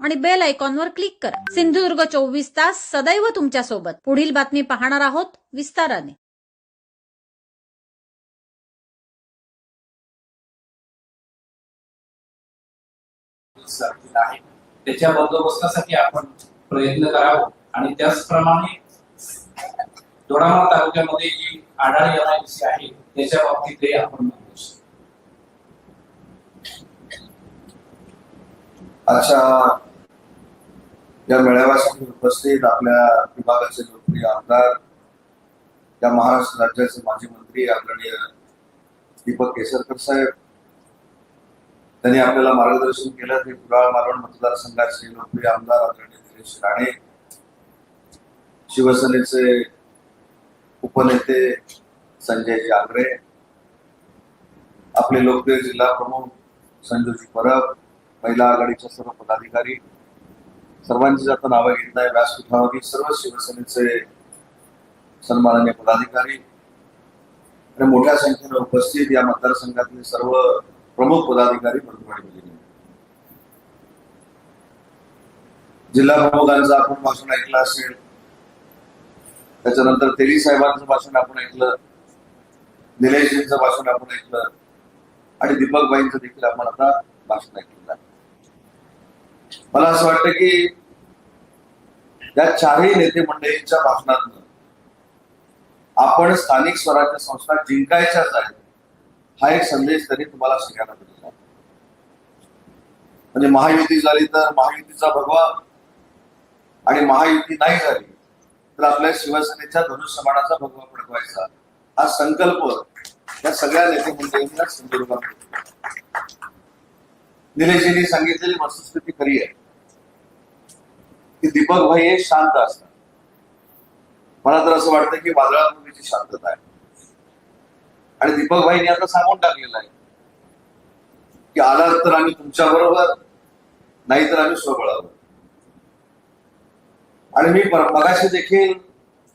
आणि बेल आयकॉनवर क्लिक करा. सिंधुदुर्ग चोवीस तास सदैव तुमच्यासोबत पुढील बातमी पाहणार आहोत विस्ताराने. त्याच्या बंदोबस्तासाठी आपण प्रयत्न करावा. आणि त्याचप्रमाणे दोडामार तालुक्यामध्ये जी आढाळी एमआयडीसी आहे त्याच्या बाबतीतही आपण. आजच्या या मेळाव्यासाठी उपस्थित आपल्या विभागाचे लोकप्रिय आमदार या महाराष्ट्र राज्याचे माजी मंत्री आदरणीय दीपक केसरकर साहेब. त्यांनी आपल्याला मार्गदर्शन केलं. ते कुडाळ मालवण मतदारसंघाचे लोकप्रिय आमदार आदरणीय दिनेश राणे शिवसेनेचे उपनेते संजय आंग्रे आपले लोकप्रिय जिल्हा प्रमुख संजूजी परब महिला आघाडीच्या सर्व पदाधिकारी सर्वांची आता नावं घेत नाही व्यासपीठावरील सर्व शिवसेनेचे सन्माननीय पदाधिकारी आणि मोठ्या संख्येने उपस्थित या मतदारसंघातील सर्व प्रमुख पदाधिकारी बंधुवाडी जिल्हा प्रमुखांचं आपण भाषण ऐकलं असेल त्याच्यानंतर तेली साहेबांचं भाषण आपण ऐकलं निलेशजींचं भाषण आपण ऐकलं आणि दीपकबाईंचं देखील आपण आता भाषण ऐकलेलं आहे. मला असं वाटतं की या चारही नेते मंडळींच्या भाषणात आपण स्थानिक स्वराज्य संस्था जिंकायच्याच आहेत हा एक संदेश त्यांनी तुम्हाला सगळ्यांना दिलेला म्हणजे महायुती झाली तर महायुतीचा भगवा आणि महायुती नाही झाली तर आपल्या शिवसेनेच्या धनुष्यमानाचा भगवा फडकवायचा हा संकल्प या सगळ्या नेते मंडळींना संदर्भात निलेशजींनी सांगितलेली वस्तुस्थिती खरी आहे. की दीपक भाई हे शांत असतात. मला तर असं वाटतं की वादळापूर्वीची शांतता आहे. आणि दीपक भाईने आता सांगून टाकलेलं आहे. की आला तर आम्ही तुमच्या बरोबर नाही तर आम्ही स्वबळावर. आणि मी मगाशी देखील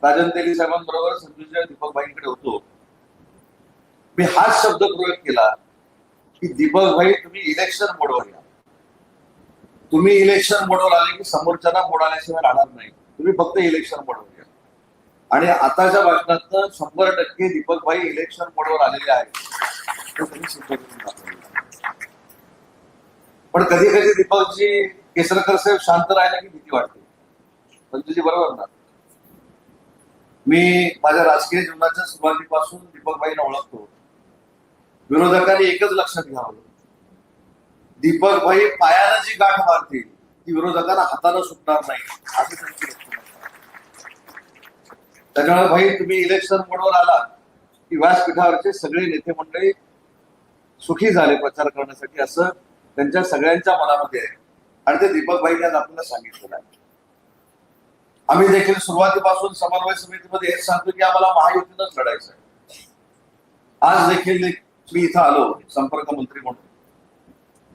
राजन तेली साहेबांबरोबर संजूच्या दीपक भाईंकडे होतो. मी हाच शब्द प्रयोग केला. की दीपक भाई तुम्ही इलेक्शन मोडवर या. तुम्ही इलेक्शन मोडवर आले की समोरच्यांना मोड आल्याशिवाय राहणार नाही. तुम्ही फक्त इलेक्शन मोडवर या. आणि आताच्या भाषणात शंभर टक्के दीपक भाई इलेक्शन मोडवर आलेले आहेत पण कधी कधी दीपकजी केसरकर साहेब शांत राहायला की भीती वाटते. पंतजी बरोबर ना? मी माझ्या राजकीय जीवनाच्या सुरुवातीपासून दीपक भाईंना ओळखतो. विरोधकांनी एकच लक्षात घ्यावं. दीपक भाई पायानं जी गाठ मारतील ती विरोधकांना हातानं सुटणार नाही. असं त्यांची त्याच्यामुळे भाई तुम्ही इलेक्शन मोडवर आला की व्यासपीठावरचे सगळे नेते मंडळी सुखी झाले प्रचार करण्यासाठी असं त्यांच्या सगळ्यांच्या मनामध्ये आहे. आणि ते दीपक भाईंनी आज आपल्याला सांगितलेलं आहे. आम्ही देखील सुरुवातीपासून समन्वय समितीमध्ये हेच सांगतो की आम्हाला महायुतीनंच लढायचं आहे. आज देखील मी इथं आलो संपर्क मंत्री म्हणून.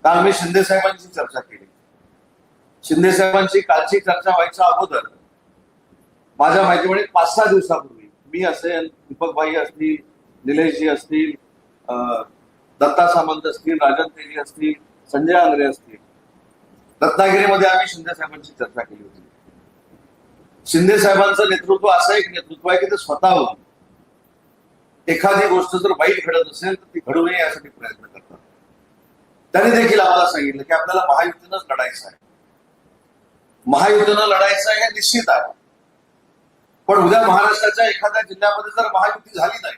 काल मी शिंदे साहेबांची चर्चा केली. शिंदे साहेबांची कालची चर्चा व्हायच्या अगोदर माझ्या माहितीमुळे पाच सहा दिवसापूर्वी मी असेल दीपक भाई असतील निलेशजी असतील अं, दत्ता सामंत असतील राजन तेजी असतील संजय आंग्रे असतील रत्नागिरीमध्ये आम्ही शिंदे साहेबांची चर्चा केली होती. शिंदे साहेबांचं नेतृत्व असं एक नेतृत्व आहे की ते स्वतःहून एखादी गोष्ट जर वाईट घडत असेल तर ती घडू नये यासाठी प्रयत्न करतात. त्याने देखील आम्हाला सांगितलं की आपल्याला महायुतीनंच लढायचं आहे. महायुतीनं लढायचं हे निश्चित आहे. पण उद्या महाराष्ट्राच्या एखाद्या जिल्ह्यामध्ये जर महायुती झाली नाही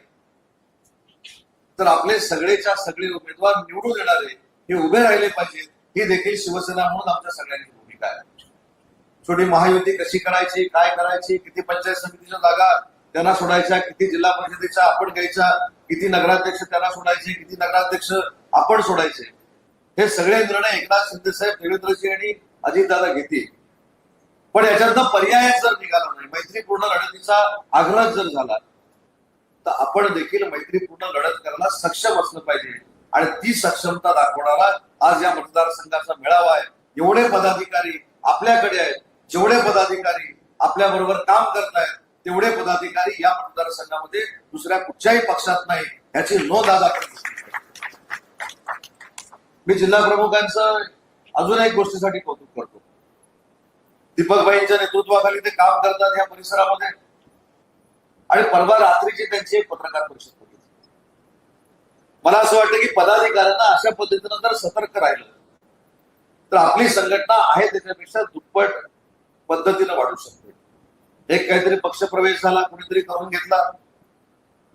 तर आपले सगळेच्या सगळे उमेदवार निवडून येणारे हे उभे राहिले पाहिजेत ही देखील शिवसेना म्हणून आमच्या सगळ्यांची भूमिका आहे. छोटी महायुती कशी करायची काय करायची किती पंचायत समितीच्या जागा त्यांना सोडायचा किती जिल्हा परिषदेच्या आपण घ्यायचा किती नगराध्यक्ष त्यांना सोडायचे किती नगराध्यक्ष आपण सोडायचे. हे सगळे निर्णय एकनाथ शिंदेसाहेब देवेंद्रजी आणि अजितदादा घेतील. पण याच्यातनं पर्याय जर निघाला नाही मैत्रीपूर्ण लढतीचा आग्रह जर झाला तर आपण देखील मैत्रीपूर्ण लढत करायला सक्षम असलं पाहिजे. आणि ती सक्षमता दाखवणारा आज या मतदारसंघाचा मेळावा आहे. एवढे पदाधिकारी आपल्याकडे आहेत जेवढे पदाधिकारी आपल्या बरोबर काम करत आहेत तेवढे पदाधिकारी या मतदारसंघामध्ये दुसऱ्या कुठच्याही पक्षात नाही याची नोंद आज आपण मी जिल्हा प्रमुखांचं अजून एक गोष्टीसाठी कौतुक करतो. दीपकबाईंच्या नेतृत्वाखाली ते काम करतात या परिसरामध्ये. आणि परवा रात्रीची त्यांची एक पत्रकार परिषद होती मला असं वाटतं की पदाधिकाऱ्यांना अशा पद्धतीनं जर सतर्क राहिलं तर आपली संघटना आहे त्याच्यापेक्षा दुप्पट पद्धतीनं वाढू शकते. एक काहीतरी पक्षप्रवेश झाला कुणीतरी करून घेतला.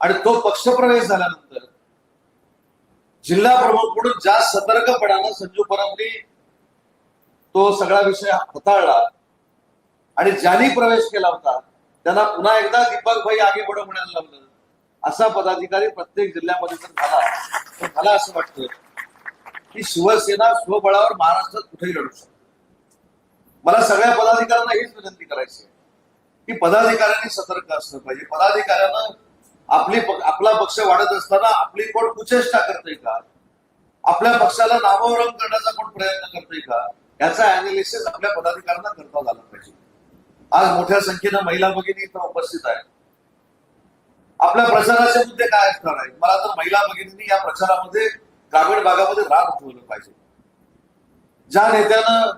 आणि तो पक्षप्रवेश झाल्यानंतर जिल्हा प्रमुख म्हणून ज्या सतर्कपणानं संजू परबनी तो सगळा विषय हाताळला आणि ज्यांनी प्रवेश केला होता त्यांना पुन्हा एकदा दीपक भाई आगे पुढे म्हणायला लावलं असा पदाधिकारी प्रत्येक जिल्ह्यामध्ये जर झाला तर मला असं वाटतं की शिवसेना स्वबळावर महाराष्ट्रात कुठेही लढू शकते. मला सगळ्या पदाधिकाऱ्यांना हीच विनंती करायची आहे. की पदाधिकाऱ्यांनी सतर्क असलं पाहिजे. पदाधिकाऱ्यांना आपली आपला पक्ष वाढत असताना आपली कोण कुचेष्टा करते का? आपल्या पक्षाला नामोरम करण्याचा कोण प्रयत्न करतोय का? याचा अनालिसिस आपल्या पदाधिकाऱ्यांना करता झाला पाहिजे. आज मोठ्या संख्येनं महिला भगिनी इथं उपस्थित आहेत. आपल्या प्रचाराचे मुद्दे काय असणार आहेत? मला तर महिला भगिनींनी या प्रचारामध्ये ग्रामीण भागामध्ये राग उठवलं पाहिजे. ज्या नेत्यानं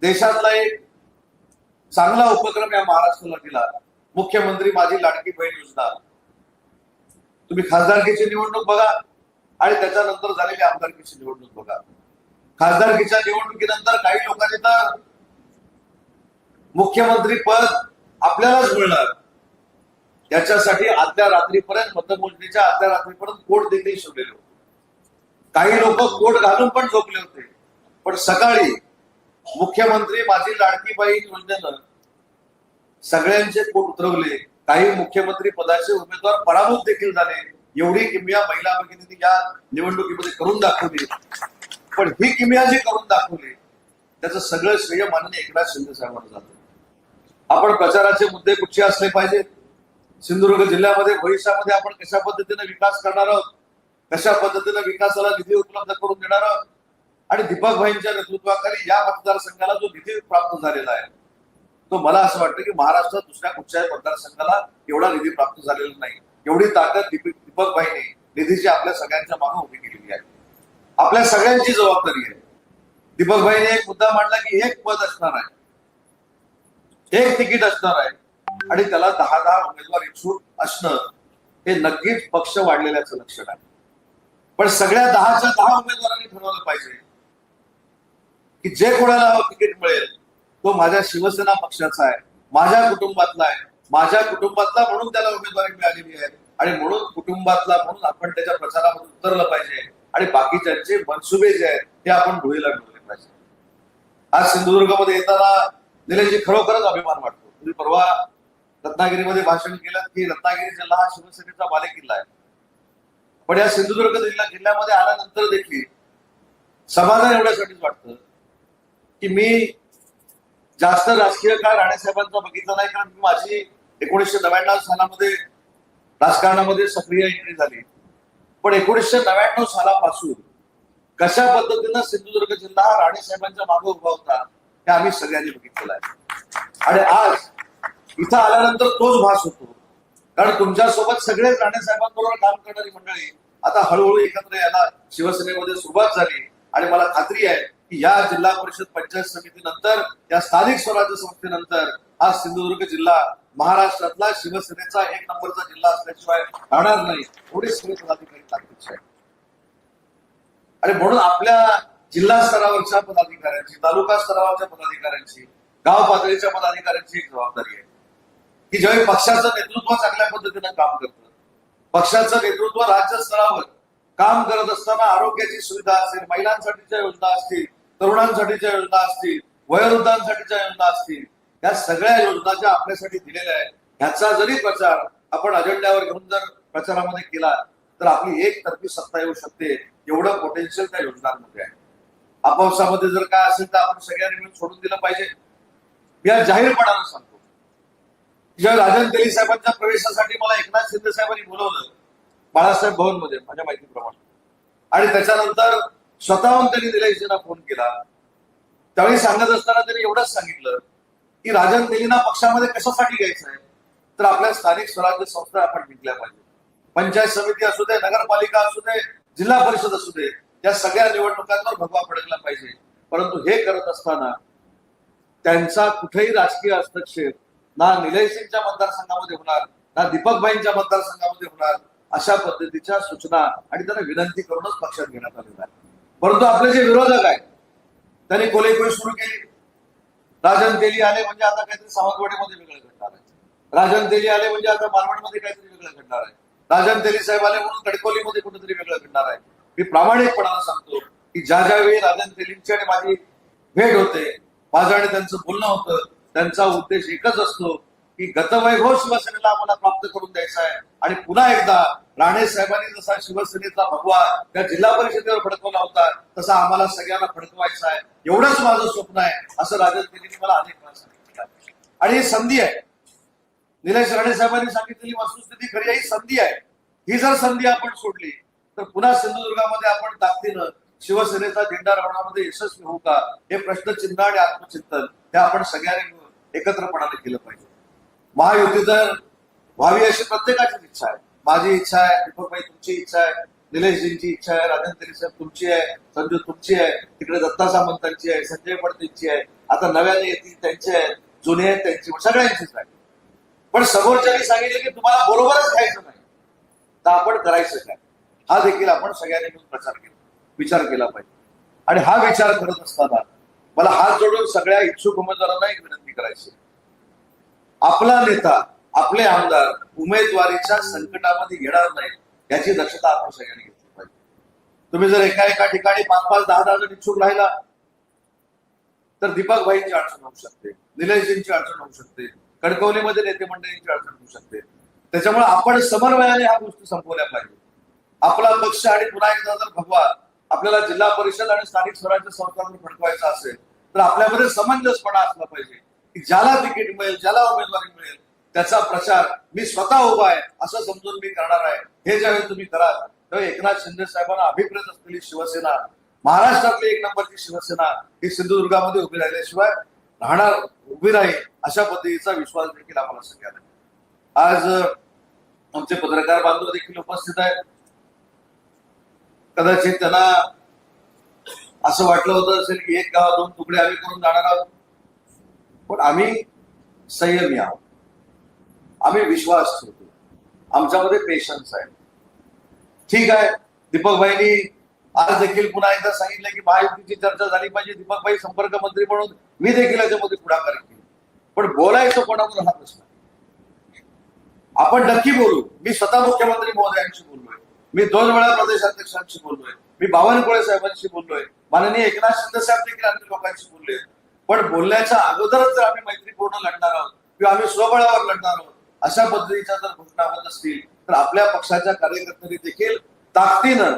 देशातला एक चांगला उपक्रम या महाराष्ट्राला दिला. मुख्यमंत्री माझी लाडकी बहीण योजना. तुम्ही खासदारकीची निवडणूक बघा आणि त्याच्यानंतर झालेली आमदारकीची निवडणूक बघा. खासदारकीच्या निवडणुकीनंतर काही लोकांनी तर मुख्यमंत्री पद आपल्यालाच मिळणार. त्याच्यासाठी आदल्या रात्रीपर्यंत मतमोजणीच्या आदल्या रात्रीपर्यंत कोट देखील शोधलेले होते. काही लोक कोट घालून पण झोपले होते. पण सकाळी मुख्यमंत्री माझी लाडकीबाई योजनेनं सगळ्यांचे पोट उतरवले. काही मुख्यमंत्री पदाचे उमेदवार पराभूत देखील झाले. एवढी किमया महिला भगिनी या निवडणुकीमध्ये करून दाखवली. पण ही किमया जी करून दाखवली त्याचं सगळं श्रेय माननीय एकनाथ शिंदे साहेबांना जातं. आपण प्रचाराचे मुद्दे कुठचे असले पाहिजेत? सिंधुदुर्ग जिल्ह्यामध्ये भविष्यामध्ये आपण कशा पद्धतीने विकास करणार आहोत? कशा पद्धतीने विकासाला निधी उपलब्ध करून देणार आहोत? आणि दीपक भाईंच्या नेतृत्वाखाली या मतदारसंघाला जो निधी प्राप्त झालेला आहे तो मला असं वाटतं की महाराष्ट्रात दुसऱ्या कुठच्याही मतदारसंघाला एवढा निधी प्राप्त झालेला नाही. एवढी ताकद दीपक दीपक भाईने निधीची आपल्या सगळ्यांच्या मागे उभी केलेली आहे. आपल्या सगळ्यांची जबाबदारी आहे. दीपक भाईने एक मुद्दा मांडला की एक पद असणार आहे. एक तिकीट असणार आहे. आणि त्याला दहा दहा उमेदवार इच्छुक असणं हे नक्कीच पक्ष वाढलेल्याचं लक्षण आहे. पण सगळ्या दहाच्या दहा उमेदवारांनी ठरवलं पाहिजे. की जे कोणाला तिकीट मिळेल तो माझ्या शिवसेना पक्षाचा आहे माझ्या कुटुंबातला आहे. माझ्या कुटुंबातला म्हणून त्याला उमेदवारी मिळालेली आहे. आणि म्हणून कुटुंबातला म्हणून आपण त्याच्या प्रचारामध्ये उतरलं पाहिजे. आणि बाकीच्यांचे मनसुबे जे आहेत ते आपण धुळीला ठेवले पाहिजे. आज सिंधुदुर्गमध्ये येताना निलेशजी खरोखरच अभिमान वाटतो. तुम्ही परवा रत्नागिरीमध्ये भाषण केलं की रत्नागिरी जिल्हा हा शिवसेनेचा बालेकिल्ला आहे. पण या सिंधुदुर्ग जिल्हा जिल्ह्यामध्ये आल्यानंतर देखील समाधान एवढ्यासाठीच वाटतं की मी जास्त राजकीय काळ राणेसाहेबांचा बघितला नाही? कारण मी माझी एकोणीसशे नव्याण्णव सालामध्ये राजकारणामध्ये सक्रिय एंट्री झाली. पण एकोणीसशे नव्याण्णव सालापासून कशा पद्धतीनं सिंधुदुर्ग जिल्हा हा राणेसाहेबांच्या मागे उभा होता हे आम्ही सगळ्यांनी बघितलेलं आहे. आणि आज इथं आल्यानंतर तोच भास होतो. कारण तुमच्यासोबत सगळेच राणेसाहेबांबरोबर काम करणारी मंडळी आता हळूहळू एकत्र यायला शिवसेनेमध्ये सुरुवात झाली. आणि मला खात्री आहे की या जिल्हा परिषद पंचायत समितीनंतर या स्थानिक स्वराज्य संस्थेनंतर हा सिंधुदुर्ग जिल्हा महाराष्ट्रातला शिवसेनेचा एक नंबरचा जिल्हा असल्याशिवाय राहणार नाही थोडी सगळे पदाधिकारी ताकदीचे आहे. आणि म्हणून आपल्या जिल्हा स्तरावरच्या पदाधिकाऱ्यांची तालुका स्तरावरच्या पदाधिकाऱ्यांची गाव पातळीच्या पदाधिकाऱ्यांची एक जबाबदारी आहे. की ज्यावेळी पक्षाचं नेतृत्व चांगल्या पद्धतीनं काम करतं पक्षाचं नेतृत्व राज्य स्तरावर काम करत असताना आरोग्याची सुविधा असेल महिलांसाठीच्या योजना असतील तरुणांसाठीच्या योजना असतील वयोवृद्धांसाठीच्या योजना असतील या सगळ्या योजना ज्या आपल्यासाठी दिलेल्या आहेत ह्याचा जरी प्रचार आपण अजेंड्यावर घेऊन जर प्रचारामध्ये केला तर आपली एक तर्फी सत्ता येऊ शकते एवढं पोटेन्शियल त्या योजनांमध्ये आहे. आपापसामध्ये जर काय असेल तर आपण सगळ्यांनी मिळून सोडून दिलं पाहिजे. मी आज जाहीरपणानं सांगतो. ज्या राजन तेली साहेबांच्या प्रवेशासाठी मला एकनाथ शिंदे साहेबांनी बोलवलं बाळासाहेब भवनमध्ये माझ्या माहितीप्रमाणे. आणि त्याच्यानंतर स्वतःहून त्यांनी निलेशजींना फोन केला. त्यावेळी सांगत असताना त्यांनी एवढंच सांगितलं की राजन तेलींना पक्षामध्ये कशासाठी घ्यायचं आहे? तर आपल्या स्थानिक स्वराज्य संस्था आपण जिंकल्या पाहिजे पंचायत समिती असू दे नगरपालिका असू दे जिल्हा परिषद असू दे या सगळ्या निवडणुकांवर भगवा पडकला पाहिजे. परंतु हे करत असताना त्यांचा कुठेही राजकीय हस्तक्षेप ना निलय सिंगच्या मतदारसंघामध्ये होणार ना दीपकबाईंच्या मतदारसंघामध्ये होणार अशा पद्धतीच्या सूचना आणि त्यांना विनंती करूनच पक्षात घेण्यात आलेला आहे. परंतु आपले जे विरोधक आहेत त्यांनी कोलेकोळी सुरू केली. राजन तेली आले म्हणजे आता काहीतरी सावंतवाडीमध्ये वेगळं घडणार आहे. राजन तेली आले म्हणजे आता मालवणमध्ये काहीतरी वेगळं घडणार आहे. राजन तेली साहेब आले म्हणून कडकोलीमध्ये कुठेतरी वेगळं घडणार आहे. मी प्रामाणिकपणानं सांगतो की ज्या ज्या वेळी राजन तेलींची आणि माझी भेट होते माझं आणि त्यांचं बोलणं होतं त्यांचा उद्देश एकच असतो की गतवैभव शिवसेनेला आम्हाला प्राप्त करून द्यायचा आहे. आणि पुन्हा एकदा राणे साहेबांनी जसा शिवसेनेचा भगवा त्या जिल्हा परिषदेवर फडकवला होता तसा आम्हाला सगळ्यांना फडकवायचा आहे. एवढंच माझं स्वप्न आहे असं राजन मला अनेक वेळा सांगितलं. आणि ही संधी आहे. निलेश राणे साहेबांनी सांगितलेली वस्तुस्थिती खरी आहे, ही संधी आहे. ही जर संधी आपण सोडली तर पुन्हा सिंधुदुर्गामध्ये आपण ताकदीनं शिवसेनेचा झेंडा रावणामध्ये यशस्वी होऊ का? हे प्रश्नचिन्ह आणि आत्मचिंतन हे आपण सगळ्यांनी एकत्रपणाने केलं पाहिजे. महायुती तर व्हावी अशी प्रत्येकाचीच इच्छा आहे. माझी इच्छा आहे दीपकभाई तुमची इच्छा आहे निलेशजींची इच्छा आहे राजन साहेब तुमची आहे संजू तुमची आहे तिकडे दत्ता सामंतांची आहे संजय पडतेंची आहे आता नव्याने येतील त्यांची आहे जुने आहेत त्यांची सगळ्यांचीच आहे पण समोरच्यानी सांगितलं की तुम्हाला बरोबरच घ्यायचं नाही. तर आपण करायचं काय? हा देखील आपण सगळ्यांनी मिळून प्रचार केला विचार केला पाहिजे. आणि हा विचार करत असताना मला हात जोडून सगळ्या इच्छुक उमेदवारांना एक विनंती करायची आपला नेता आपले आमदार उमेदवारीच्या संकटामध्ये येणार नाही याची दक्षता आपण सगळ्यांनी घेतली पाहिजे. तुम्ही जर एका एका ठिकाणी पाच पाच दहा दहा जण इच्छुक राहिला तर दीपक भाईंची अडचण होऊ शकते निलेशजींची अडचण होऊ शकते कणकवलीमध्ये नेते मंडळींची अडचण होऊ शकते. त्याच्यामुळे आपण समन्वयाने ह्या गोष्टी संपवल्या पाहिजे. आपला पक्ष आणि पुन्हा एकदा जर भगवा आपल्याला जिल्हा परिषद आणि स्थानिक स्वराज्य संस्थांवर फडकवायचा असेल तर आपल्यामध्ये समंजसपणा असला पाहिजे. ज्याला तिकीट मिळेल ज्याला उमेदवारी मिळेल त्याचा प्रचार मी स्वतः उभा आहे असं समजून मी करणार आहे. हे ज्यावेळी तुम्ही कराल तेव्हा एकनाथ शिंदे साहेबांना अभिप्रेत असलेली शिवसेना महाराष्ट्रातली एक नंबरची शिवसेना ही सिंधुदुर्गामध्ये उभी राहिल्याशिवाय राहणार उभी राहील अशा पद्धतीचा विश्वास देखील आम्हाला सगळ्यांना आज आमचे पत्रकार बांधव देखील उपस्थित आहेत. कदाचित त्यांना असं वाटलं होतं असेल की एक गाव दोन तुकडे आम्ही करून जाणार आहोत. पण आम्ही संयमी आहोत. आम्ही विश्वास ठेवतो. आमच्यामध्ये पेशन्स आहे. ठीक आहे दीपकभाईंनी आज देखील पुन्हा एकदा सांगितलं की महायुतीची चर्चा झाली पाहिजे. दीपकभाई संपर्क मंत्री म्हणून मी देखील याच्यामध्ये पुढाकार केली पण बोलायचं कोणावर हा प्रश्न? आपण नक्की बोलू. मी स्वतः मुख्यमंत्री महोदयांशी बोललोय. मी दोन वेळा प्रदेशाध्यक्षांशी बोललोय. मी बावनकुळे साहेबांशी बोललोय. माननीय एकनाथ शिंदे साहेब देखील अन्य लोकांशी बोलले पण बोलण्याच्या अगोदरच जर आम्ही मैत्रीपूर्ण लढणार आहोत किंवा आम्ही स्वबळावर लढणार आहोत अशा पद्धतीच्या जर घोषणा होत असतील तर आपल्या पक्षाच्या कार्यकर्त्यांनी देखील ताकदीनं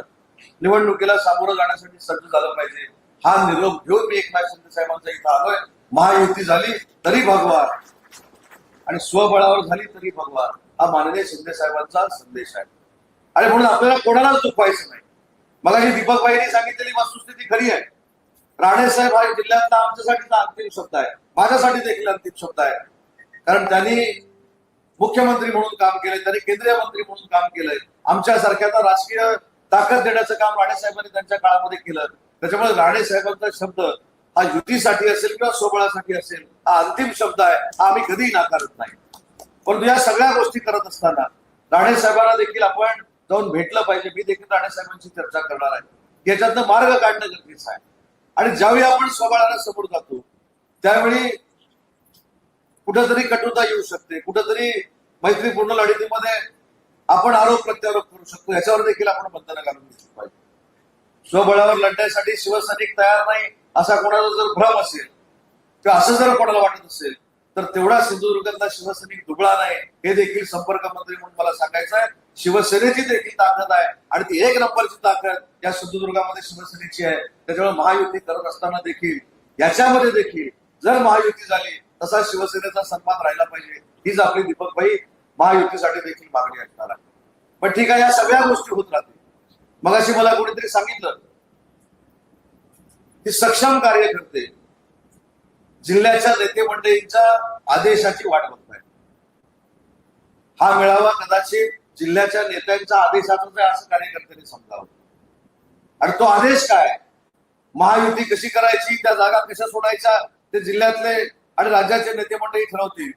निवडणुकीला सामोरं जाण्यासाठी सज्ज झालं पाहिजे. हा निरोप घेऊन मी एकनाथ शिंदे साहेबांचा इथं आलोय. महायुती झाली तरी भगवा आणि स्वबळावर झाली तरी भगवा हा माननीय शिंदे साहेबांचा संदेश आहे. आणि म्हणून आपल्याला कोणालाच दुखवायचं नाही. मला ही दीपकबाईंनी सांगितलेली वस्तुस्थिती खरी आहे. राणे साहेब हा जिल्ह्यातला आमच्यासाठीचा अंतिम शब्द आहे. माझ्यासाठी देखील अंतिम शब्द आहे. कारण त्यांनी मुख्यमंत्री म्हणून काम केलंय त्यांनी केंद्रीय मंत्री म्हणून काम केलंय. आमच्या सारख्यांना राजकीय ताकद देण्याचं काम राणे साहेबांनी त्यांच्या काळामध्ये केलं. त्याच्यामुळे राणे साहेबांचा शब्द हा युतीसाठी असेल किंवा सोबळासाठी असेल हा अंतिम शब्द आहे. हा आम्ही कधीही नाकारत नाही. परंतु या सगळ्या गोष्टी करत असताना राणे साहेबांना देखील आपण जाऊन भेटलं पाहिजे. मी देखील राणे साहेबांशी चर्चा करणार आहे. याच्यातनं मार्ग काढणं गरजेचं आहे. आणि ज्यावेळी आपण स्वबळाला समोर जातो त्यावेळी कुठेतरी कटुता येऊ शकते. कुठेतरी मैत्रीपूर्ण लढतीमध्ये आपण आरोप प्रत्यारोप करू शकतो. याच्यावर देखील आपण बंधनं घालून घेतली पाहिजे. स्वबळावर लढण्यासाठी शिवसैनिक तयार नाही असा कोणाचा जर भ्रम असेल किंवा असं जर कोणाला वाटत असेल तर तेवढा सिंधुदुर्गातला शिवसैनिक दुबळा नाही हे देखील संपर्क मंत्री म्हणून मला सांगायचं आहे. शिवसेनेची देखील ताकद आहे. आणि ती एक नंबरची ताकद या सिंधुदुर्गामध्ये शिवसेनेची आहे. त्याच्यामुळे महायुती करत असताना देखील याच्यामध्ये देखील जर महायुती झाली तसा शिवसेनेचा सन्मान राहिला पाहिजे. हीच आपली दीपकभाई महायुतीसाठी देखील मागणी असणार आहे. पण ठीक आहे या सगळ्या गोष्टी होत राहतील. मगाशी मला कोणीतरी सांगितलं की सक्षम कार्यकर्ते जिल्ह्याच्या नेते मंडळींच्या आदेशाची वाट बघताय हा मेळावा कदाचित जिल्ह्याच्या नेत्यांच्या आदेशातच असं कार्यकर्त्यांनी समजावं आणि तो आदेश काय? महायुती कशी करायची? त्या जागा कशा सोडायच्या? ते जिल्ह्यातले आणि राज्याचे नेते मंडळी ठरवतील.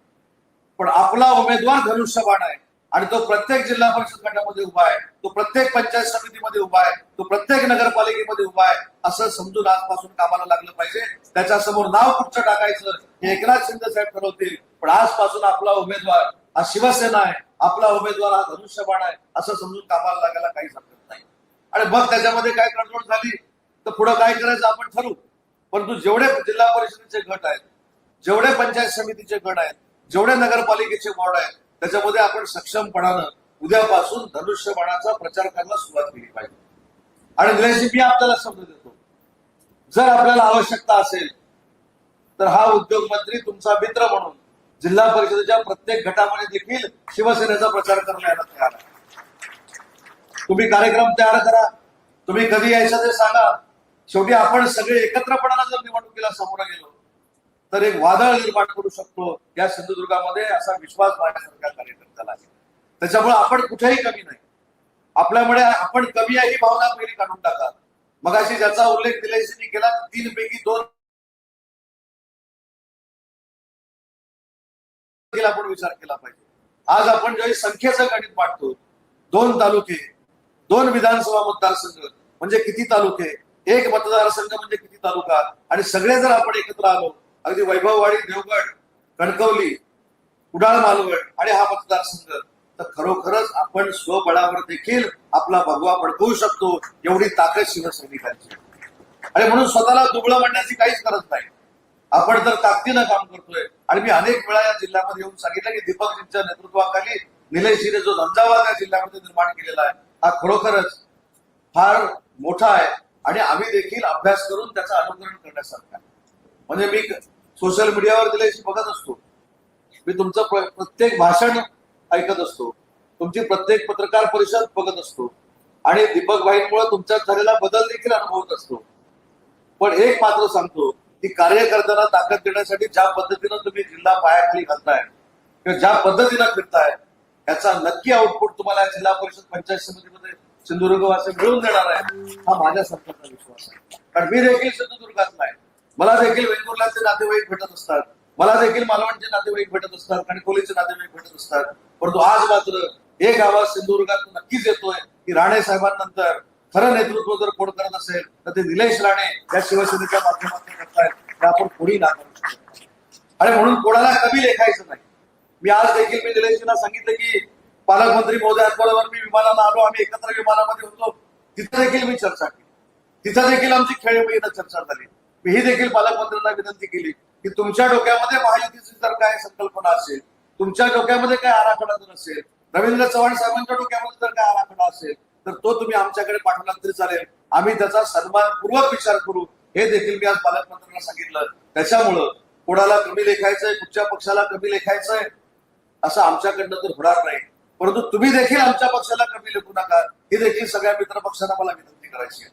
पण आपला उमेदवार धनुष्यबाण आहे. आणि तो प्रत्येक जिल्हा परिषद गटामध्ये उभा आहे. तो प्रत्येक पंचायत समितीमध्ये उभा आहे. तो प्रत्येक नगरपालिकेमध्ये उभा आहे. असं समजून आजपासून कामाला लागलं पाहिजे. त्याच्यासमोर नाव कुठचं टाकायचं. हे एकनाथ शिंदे साहेब ठरवतील. पण आजपासून आपला उमेदवार हा शिवसेना आहे. आपला उमेदवार हा धनुष्यबाण आहे असं समजून कामाला लागायला काहीच हरकत नाही. आणि मग त्याच्यामध्ये काय तडजोड झाली तर पुढे काय करायचं आपण ठरवू. परंतु जेवढे जिल्हा परिषदेचे गट आहेत जेवढे पंचायत समितीचे गट आहेत जेवढे नगरपालिकेचे वॉर्ड आहेत त्याच्यामध्ये आपण सक्षमपणानं उद्यापासून धनुष्यबाणाचा प्रचार करायला सुरुवात केली पाहिजे. आणि निलेशजी मी आपल्याला शब्द देतो. जर आपल्याला आवश्यकता असेल तर हा उद्योग मंत्री तुमचा मित्र म्हणून जिल्हा परिषदेच्या प्रत्येक गटामध्ये देखील शिवसेनेचा प्रचार करण्याला तयार आहे तुम्ही कार्यक्रम तयार करा. तुम्ही कधी यायचं ते सांगा. शेवटी आपण सगळे एकत्रपणाला जर निवडणुकीला समोर गेलो तर एक वादळ निर्माण करू शकतो. या सिंधुदुर्गामध्ये असा विश्वास माझ्यासारख्या कार्यकर्त्याला आहे. त्याच्यामुळे आपण कुठेही कमी नाही. आपल्यामुळे आपण कमी आहे ही भावना पहिली काढून टाका. मगाशी ज्याचा उल्लेख दिल्याशी केला तीन पैकी दोन देखील आपण विचार केला पाहिजे. आज आपण ज्यावेळी संख्येचं गणित पाठतो दोन तालुके दोन विधानसभा मतदारसंघ म्हणजे किती तालुके एक मतदारसंघ म्हणजे किती तालुका आणि सगळे जर आपण एकत्र आलो अगदी वैभववाडी देवगड कणकवली कुडाळ मालवण आणि हा मतदारसंघ तर खरोखरच आपण स्वबळावर देखील आपला भगवा पडकवू शकतो एवढी ताकद शिवसैनिकांची. आणि म्हणून स्वतःला दुबळं म्हणण्याची काहीच गरज नाही. आपण तर ताकदीनं काम करतोय. आणि मी अनेक वेळा या जिल्ह्यामध्ये येऊन सांगितलं की दीपकजींच्या नेतृत्वाखाली निलेशजीने जो झंझावाद या जिल्ह्यामध्ये निर्माण केलेला आहे हा खरोखरच फार मोठा आहे. आणि आम्ही देखील अभ्यास करून त्याचं अनुकरण करण्यासारखा म्हणजे मी सोशल मीडियावर दिल्याशी बघत असतो. मी तुमचं प्र- प्रत्येक भाषण ऐकत असतो. तुमची प्रत्येक पत्रकार परिषद बघत असतो. आणि दीपक भाईंमुळे तुमच्यात झालेला बदल देखील अनुभवत असतो. पण एक मात्र सांगतो की कार्यकर्त्यांना ताकद देण्यासाठी ज्या पद्धतीनं तुम्ही जिल्हा पायाखाली घालताय किंवा ज्या पद्धतीनं फिरताय याचा नक्की आउटपुट तुम्हाला जिल्हा परिषद पंचायत समितीमध्ये सिंधुदुर्गवासी मिळवून देणार आहे हा माझ्या सरकारचा विश्वास आहे. कारण मी देखील सिंधुदुर्गातला आहे. मला देखील वेंगुर्ल्याचे नातेवाईक भेटत असतात. मला देखील मालवणचे नातेवाईक भेटत असतात कणकोलीचे नातेवाईक भेटत असतात. परंतु आज मात्र एक आवाज सिंधुदुर्गात नक्कीच येतोय की राणे साहेबांनंतर खरं नेतृत्व जर कोण करत असेल तर ते निलेश राणे या शिवसेनेच्या माध्यमातून करतायत. ते आपण कोणी नाकारू शकतो आणि म्हणून कोणाला कमी लेखायचं नाही. मी आज देखील मी निलेशजींना सांगितलं की पालकमंत्री महोदयांबरोबर मी विमानाला आलो आम्ही एकत्र विमानामध्ये होतो. तिथं देखील मी चर्चा केली. तिथं देखील आमची खेळीमेळीनं चर्चा झाली. मी ही देखील पालकमंत्र्यांना विनंती केली की तुमच्या डोक्यामध्ये महायुतीची जर काय संकल्पना असेल तुमच्या डोक्यामध्ये काय आराखडा जर असेल रवींद्र चव्हाण साहेबांच्या डोक्यामध्ये जर काय आराखडा असेल तर तो तुम्ही आमच्याकडे पाठवला तरी चालेल. आम्ही त्याचा सन्मानपूर्वक विचार करू. हे देखील मी आज पालकमंत्र्यांना सांगितलं. त्याच्यामुळं कोणाला कमी लेखायचंय कुठच्या पक्षाला कमी लेखायचंय असं आमच्याकडनं तर होणार नाही. परंतु तुम्ही देखील आमच्या पक्षाला कमी लेखू नका. ही देखील सगळ्या मित्र पक्षांना मला विनंती करायची आहे.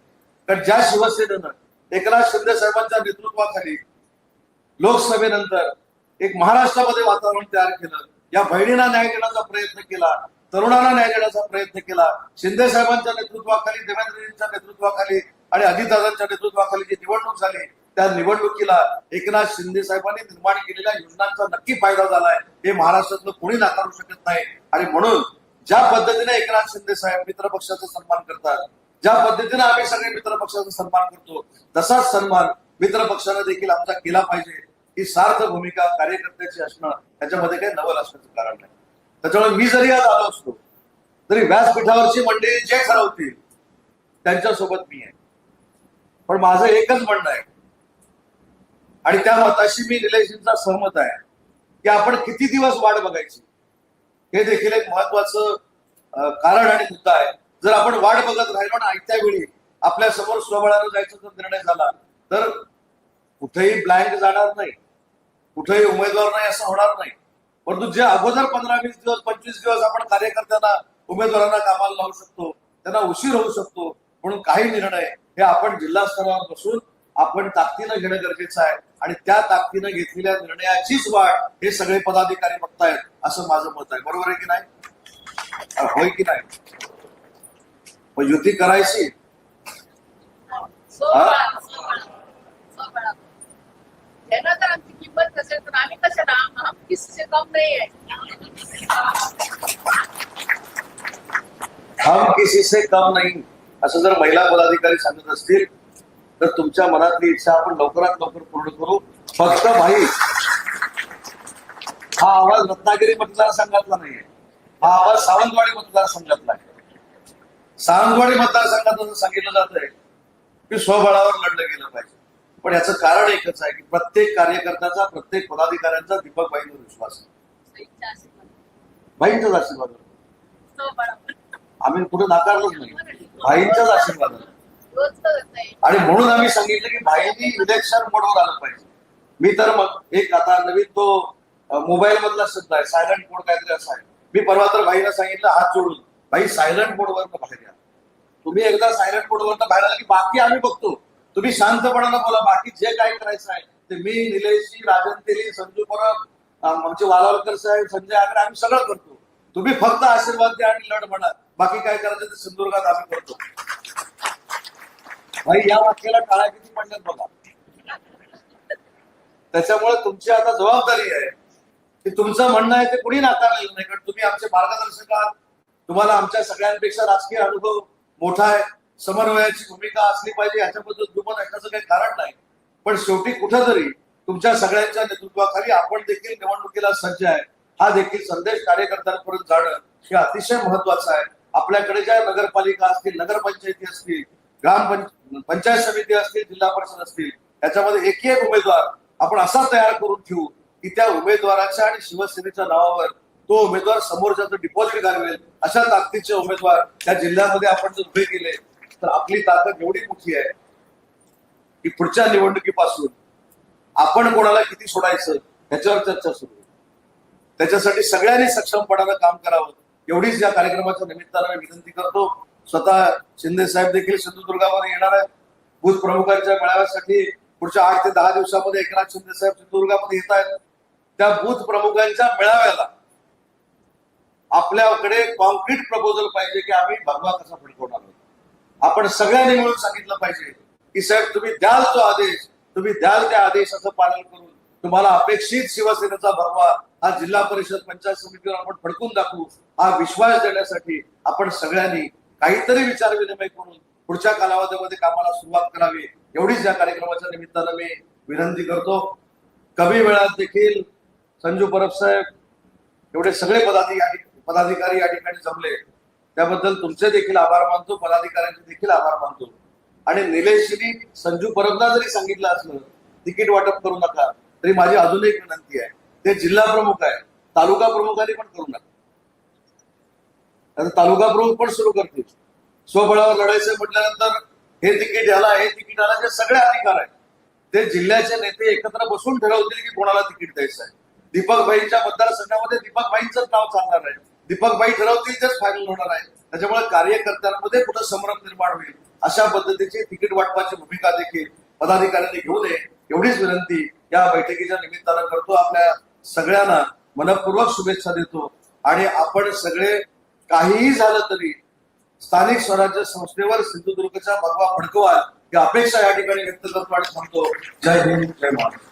कारण ज्या शिवसेनेनं एकनाथ शिंदे साहेबांच्या नेतृत्वाखाली लोकसभेनंतर एक महाराष्ट्रामध्ये वातावरण तयार केलं या बहिणींना न्याय देण्याचा प्रयत्न केला तरुणांना न्याय देण्याचा प्रयत्न केला. शिंदे साहेबांच्या नेतृत्वाखाली देवेंद्रजींच्या नेतृत्वाखाली आणि अजितदादांच्या नेतृत्वाखाली जी निवडणूक झाली त्या निवडणुकीला एकनाथ शिंदे साहेबांनी निर्माण केलेल्या योजनांचा नक्की फायदा झालाय. हे महाराष्ट्रातलं कोणी नाकारू शकत नाही. आणि म्हणून ज्या पद्धतीने एकनाथ शिंदे साहेब मित्र पक्षाचा सन्मान करतात ज्या पद्धतीने आम्ही सगळे मित्र पक्षाचा सन्मान करतो तसाच सन्मान मित्र पक्षाने देखील आमचा केला पाहिजे. ही सार्थ भूमिका कार्यकर्त्याची असणं त्याच्यामध्ये काही नवल असण्याचं कारण नाही. त्याच्यामुळे मी जरी आज आलो असतो तरी व्यासपीठावरची मंडळी जे ठरवतील त्यांच्यासोबत मी आहे. पण माझं एकच म्हणणं आहे आणि त्या मताशी मी रिलेशनचा सहमत आहे की आपण किती दिवस वाट बघायची? हे देखील एक महत्वाचं कारण आणि मुद्दा आहे. जर आपण वाट बघत राहिलो ना ऐकत्या वेळी आपल्यासमोर स्वबळानं जायचा जर निर्णय झाला तर कुठेही ब्लँक जाणार नाही. कुठेही उमेदवार नाही असं होणार नाही. परंतु जे अगोदर पंधरा वीस दिवस पंचवीस दिवस आपण कार्यकर्त्यांना उमेदवारांना कामाला लावू शकतो त्यांना उशीर होऊ शकतो म्हणून काही निर्णय हे आपण जिल्हा स्तरावर बसून आपण ताकदीनं घेणं गरजेचं आहे. आणि त्या ताकदीनं घेतलेल्या निर्णयाचीच वाट हे सगळे पदाधिकारी बघतायत असं माझं मत आहे. बरोबर आहे की नाही? होय की नाही? मग युती करायची? त्यांना तर आमची किंमत नसेल तर आम्ही कशाला आम- हम किससे कम नाही आहे. हम किसी से कम नाही. असं जर महिला पदाधिकारी सांगत असतील तर तुमच्या मनातली इच्छा आपण लवकरात लवकर पूर्ण करू. फक्त भाई हा आवाज रत्नागिरी मतदारसंघातला नाहीये. हा आवाज सावंतवाडी मतदारसंघातला आहे. सावंतवाडी मतदारसंघात असं सांगितलं जात आहे की स्वबळावर लढलं गेलं पाहिजे. पण याचं कारण एकच आहे की प्रत्येक कार्यकर्त्याचा प्रत्येक पदाधिकाऱ्यांचा दीपक भाईंवर विश्वास आहे. भाईंचाच आशीर्वाद आम्ही कुठे नाकारलंच नाही. भाईंचाच आशीर्वाद आणि म्हणून आम्ही सांगितलं की भाईंनी इलेक्शन मोडवर आलं पाहिजे. मी तर मग एक आता नवीन तो मोबाईल मधला शब्द आहे सायलंट मोड काहीतरी असा आहे. मी परवा तर भाईला सांगितलं हात जोडून भाई सायलंट मोडवर बाहेर या. तुम्ही एकदा सायलंट मोडवर बाहेर आला की बाकी आम्ही बघतो. तुम्ही शांतपणानं बोला बाकी जे काय करायचं आहे ते मी निलेशजी राजन तेली संजू परब आमचे वालावलकर साहेब संजय आगरे आम्ही सगळं करतो. तुम्ही फक्त आशीर्वाद द्या आणि लढ म्हणा. बाकी काय करायचं ते सिंधुदुर्गात आम्ही करतो. भाई या वाक्याला टाळा किती पडल्यात बघा. त्याच्यामुळे तुमची आता जबाबदारी आहे. की तुमचं म्हणणं आहे ते कुणी नाकारलेलं नाही कारण तुम्ही आमचे मार्गदर्शक आहात. तुम्हाला आमच्या सगळ्यांपेक्षा राजकीय अनुभव मोठा आहे. समन्वयाची भूमिका असली पाहिजे याच्याबद्दल दुमत ऐकण्याचं काही कारण नाही. पण शेवटी कुठंतरी तुमच्या सगळ्यांच्या नेतृत्वाखाली आपण देखील निवडणुकीला सज्ज आहे. हा देखील संदेश कार्यकर्त्यांपर्यंत जाणं हे अतिशय महत्वाचं आहे. आपल्याकडे ज्या नगरपालिका असतील नगरपंचायती असतील ग्राम पंचायत समिती असतील जिल्हा परिषद असतील याच्यामध्ये एक एक उमेदवार आपण असा तयार करून ठेवू की त्या उमेदवाराच्या आणि शिवसेनेच्या नावावर तो उमेदवार समोरच्याचं डिपॉझिट घालवेल. अशा ताकदीचे उमेदवार त्या जिल्ह्यामध्ये आपण जर उभे केले तर आपली ताकद एवढी मोठी आहे की पुढच्या निवडणुकीपासून आपण कोणाला किती सोडायचं ह्याच्यावर चर्चा सुरू त्याच्यासाठी सगळ्यांनी सक्षमपणानं काम करावं. एवढीच या कार्यक्रमाच्या निमित्तानं मी विनंती करतो. स्वतः शिंदे साहेब देखील सिंधुदुर्गामध्ये येणार आहेत. भूत प्रमुखांच्या मेळाव्यासाठी पुढच्या आठ ते दहा दिवसामध्ये एकनाथ शिंदे साहेब सिंधुदुर्गामध्ये येत आहेत. त्या बूथ प्रमुखांच्या मेळाव्याला आपल्याकडे कॉन्क्रीट प्रपोजल पाहिजे की आम्ही भगवा कसा फडकवणार आपण सगळ्यांनी मिळून सांगितलं पाहिजे की साहेब तुम्ही द्याल तो आदेश तुम्ही द्याल त्या आदेशाचं पालन करून तुम्हाला अपेक्षित शिवसेनेचा भरवा हा जिल्हा परिषद पंचायत समितीवर आपण फडकून दाखवू हा विश्वास देण्यासाठी आपण सगळ्यांनी काहीतरी विचार विनिमय करून पुढच्या कालावधीमध्ये कामाला सुरुवात करावी. एवढीच या कार्यक्रमाच्या निमित्तानं मी विनंती करतो. कमी वेळात देखील संजू परब साहेब एवढे सगळे पदाधिकारी पदाधिकारी या ठिकाणी जमले. त्याबद्दल तुमचे देखील आभार मानतो पदाधिकाऱ्यांचे देखील आभार मानतो. आणि निलेशनी संजू परबना जरी सांगितलं असलं तिकीट वाटप करू नका तरी माझी अजून एक विनंती आहे. ते जिल्हा प्रमुख आहे तालुका प्रमुखांनी पण करू नका. आता तालुका प्रमुख पण सुरू करतील. स्वबळावर लढायचं म्हटल्यानंतर हे तिकीट झाला हे तिकीट आला जे सगळे अधिकार आहेत ते जिल्ह्याचे नेते एकत्र बसून ठरवतील की कोणाला तिकीट द्यायचं आहे. दीपक भाईंच्या मतदारसंघामध्ये दीपक भाईंचंच नाव चालणार आहे. दीपक बाई ठरवतील तर फायनल होणार आहे. त्याच्यामुळे कार्यकर्त्यांमध्ये कुठं संभ्रम निर्माण होईल. अशा पद्धतीची तिकीट वाटपाची भूमिका देखील पदाधिकाऱ्यांनी घेऊ नये. एवढीच विनंती या बैठकीच्या निमित्तानं करतो. आपल्या सगळ्यांना मनपूर्वक शुभेच्छा देतो. आणि आपण सगळे काहीही झालं तरी स्थानिक स्वराज्य संस्थेवर सिंधुदुर्गचा भगवा फडकवा ही अपेक्षा या ठिकाणी व्यक्त करतो आणि सांगतो जय हिंद जय Maharashtra.